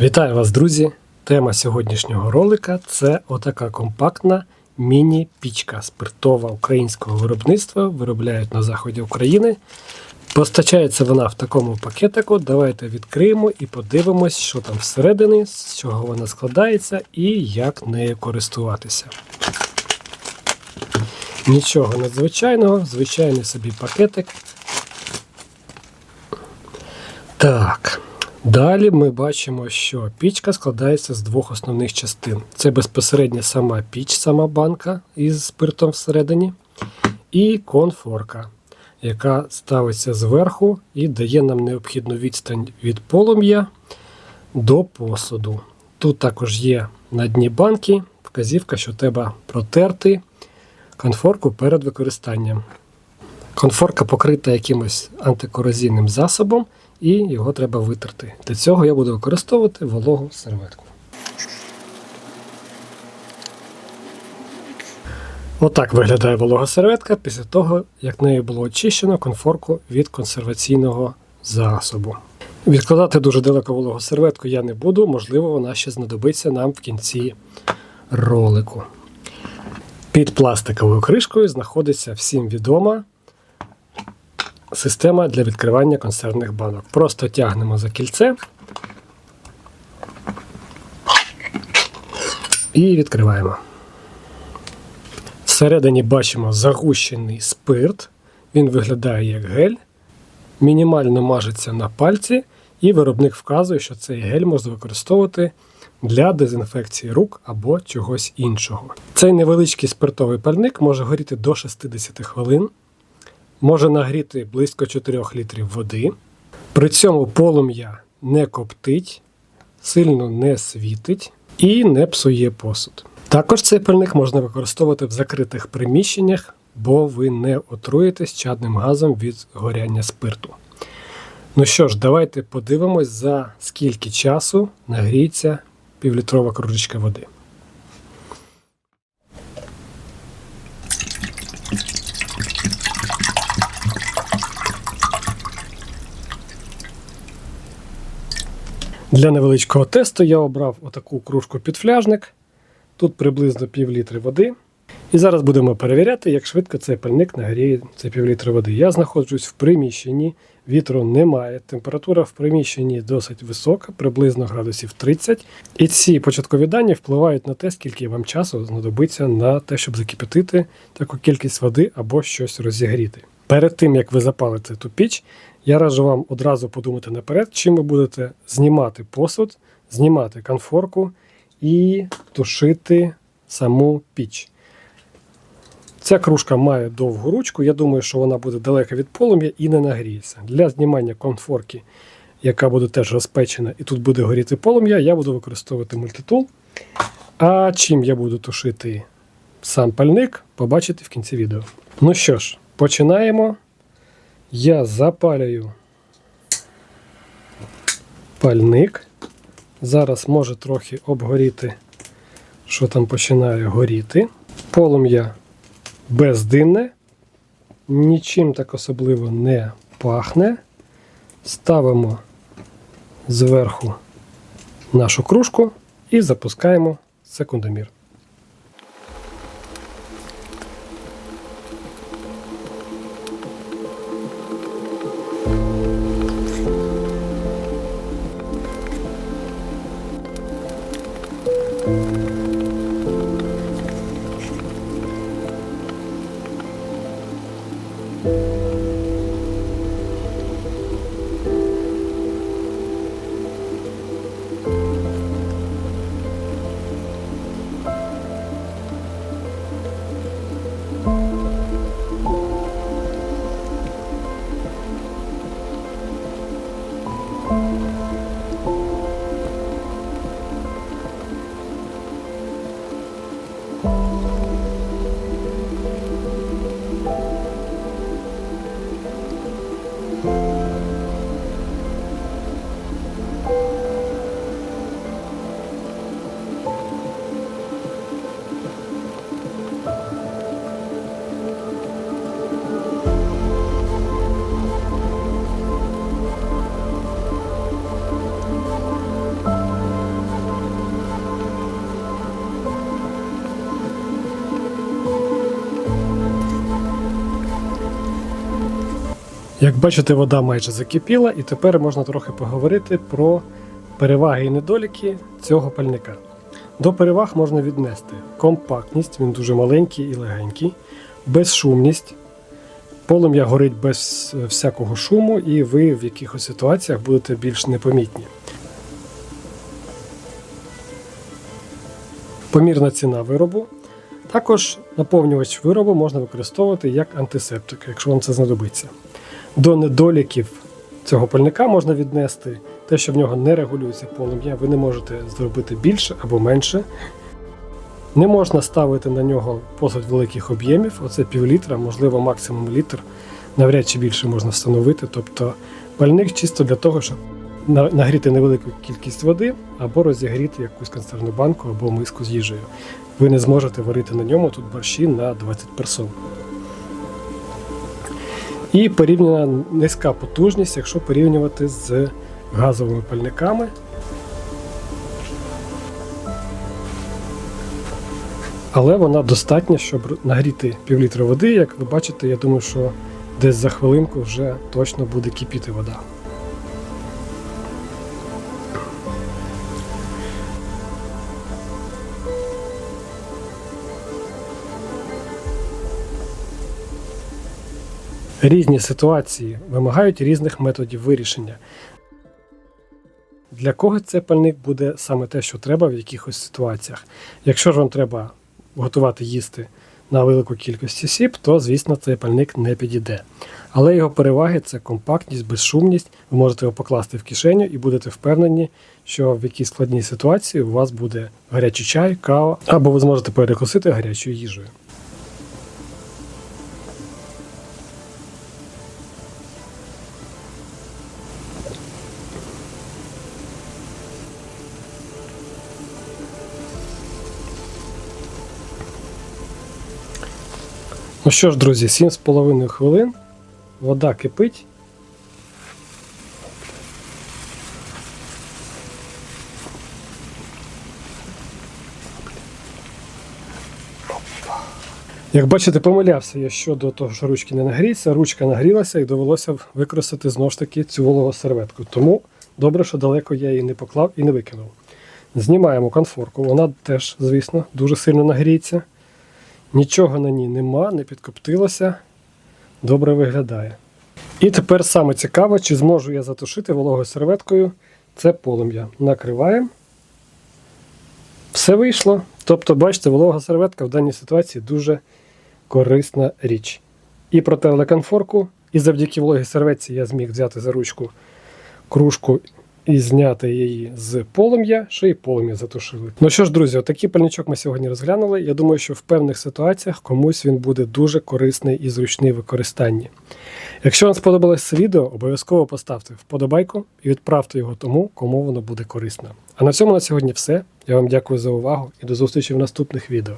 Вітаю вас, друзі! Тема сьогоднішнього ролика це отака компактна міні-пічка спиртова українського виробництва. Виробляють на заході України. Постачається вона в такому пакетику. Давайте відкриємо і подивимось, що там всередині, з чого вона складається і як нею користуватися. Нічого надзвичайного, звичайний собі пакетик. Так. Далі ми бачимо, що пічка складається з двох основних частин. Це безпосередньо сама піч, сама банка із спиртом всередині, і конфорка, яка ставиться зверху і дає нам необхідну відстань від полум'я до посуду. Тут також є на дні банки вказівка, що треба протерти конфорку перед використанням. Конфорка покрита якимось антикорозійним засобом, і його треба витерти. Для цього я буду використовувати вологу серветку. Отак виглядає волога серветка після того, як нею було очищено конфорку від консерваційного засобу. Відкладати дуже далеко вологу серветку я не буду, можливо, вона ще знадобиться нам в кінці ролику. Під пластиковою кришкою знаходиться всім відома система для відкривання консервних банок. Просто тягнемо за кільце і відкриваємо. Всередині бачимо загущений спирт. Він виглядає як гель, мінімально мажеться на пальці, і виробник вказує, що цей гель можна використовувати для дезінфекції рук або чогось іншого. Цей невеличкий спиртовий пальник може горіти до 60 хвилин може нагріти близько 4 літрів води. При цьому полум'я не коптить, сильно не світить і не псує посуд. Також цей пальник можна використовувати в закритих приміщеннях, бо ви не отруєтесь чадним газом від горяння спирту. Ну що ж, давайте подивимось, за скільки часу нагріється півлітрова кружечка води. Для невеличкого тесту я обрав отаку кружку під фляжник. Тут приблизно пів літри води. І зараз будемо перевіряти, як швидко цей пальник нагріє цей півлітри води. Я знаходжусь в приміщенні, вітру немає. Температура в приміщенні досить висока, приблизно градусів 30. І ці початкові дані впливають на те, скільки вам часу знадобиться на те, щоб закипятити таку кількість води або щось розігріти. Перед тим як ви запалите ту піч, я раджу вам одразу подумати наперед, чим ви будете знімати посуд, знімати конфорку і тушити саму піч. Ця кружка має довгу ручку, я думаю, що вона буде далека від полум'я і не нагріється. Для знімання конфорки, яка буде теж розпечена, і тут буде горіти полум'я, я буду використовувати мультитул. А чим я буду тушити сам пальник, побачите в кінці відео. Ну що ж, починаємо. Я запалюю пальник. Зараз може трохи обгоріти, що там починає горіти. Полум'я бездимне, нічим так особливо не пахне. Ставимо зверху нашу кружку і запускаємо секундомір. Як бачите, вода майже закипіла, і тепер можна трохи поговорити про переваги і недоліки цього пальника. До переваг можна віднести компактність, він дуже маленький і легенький, безшумність. Полум'я горить без е, всякого шуму, і ви в якихось ситуаціях будете більш непомітні. Помірна ціна виробу. Також наповнювач виробу можна використовувати як антисептик, якщо вам це знадобиться. До недоліків цього пальника можна віднести те, що в нього не регулюється полум'я, ви не можете зробити більше або менше. Не можна ставити на нього посуд великих об'ємів, оце півлітра, можливо, максимум літр, навряд чи більше можна встановити. Тобто пальник чисто для того, щоб нагріти невелику кількість води або розігріти якусь консервну банку або миску з їжею. Ви не зможете варити на ньому тут борщі на 20 персон. І порівняна низька потужність, якщо порівнювати з газовими пальниками. Але вона достатня, щоб нагріти півлітра води. Як ви бачите, я думаю, що десь за хвилинку вже точно буде кипіти вода. Різні ситуації вимагають різних методів вирішення. Для кого цей пальник буде саме те, що треба в якихось ситуаціях. Якщо ж вам треба готувати їсти на велику кількість осіб, то звісно цей пальник не підійде. Але його переваги це компактність, безшумність. Ви можете його покласти в кишеню і будете впевнені, що в якійсь складній ситуації у вас буде гарячий чай, кава, або ви зможете перекусити гарячою їжею. Ну що ж, друзі, 7,5 хвилин. Вода кипить. Як бачите, помилявся я щодо того, що ручки не нагріються. Ручка нагрілася і довелося використати знову ж таки цю вологу серветку. Тому добре, що далеко я її не поклав і не викинув. Знімаємо конфорку. Вона теж, звісно, дуже сильно нагріється. Нічого на ній нема, не підкоптилося. Добре виглядає. І тепер саме цікаво, чи зможу я затушити вологою серветкою це полум'я. Накриваємо. Все вийшло. Тобто, бачите, волога серветка в даній ситуації дуже корисна річ. І протерли конфорку, і завдяки вологій серветці я зміг взяти за ручку кружку і зняти її з полум'я, ще й полум'я затушили. Ну що ж, друзі, отакий пальничок ми сьогодні розглянули. Я думаю, що в певних ситуаціях комусь він буде дуже корисний і зручний в використанні. Якщо вам сподобалось це відео, обов'язково поставте вподобайку і відправте його тому, кому воно буде корисно. А на цьому на сьогодні все. Я вам дякую за увагу і до зустрічі в наступних відео.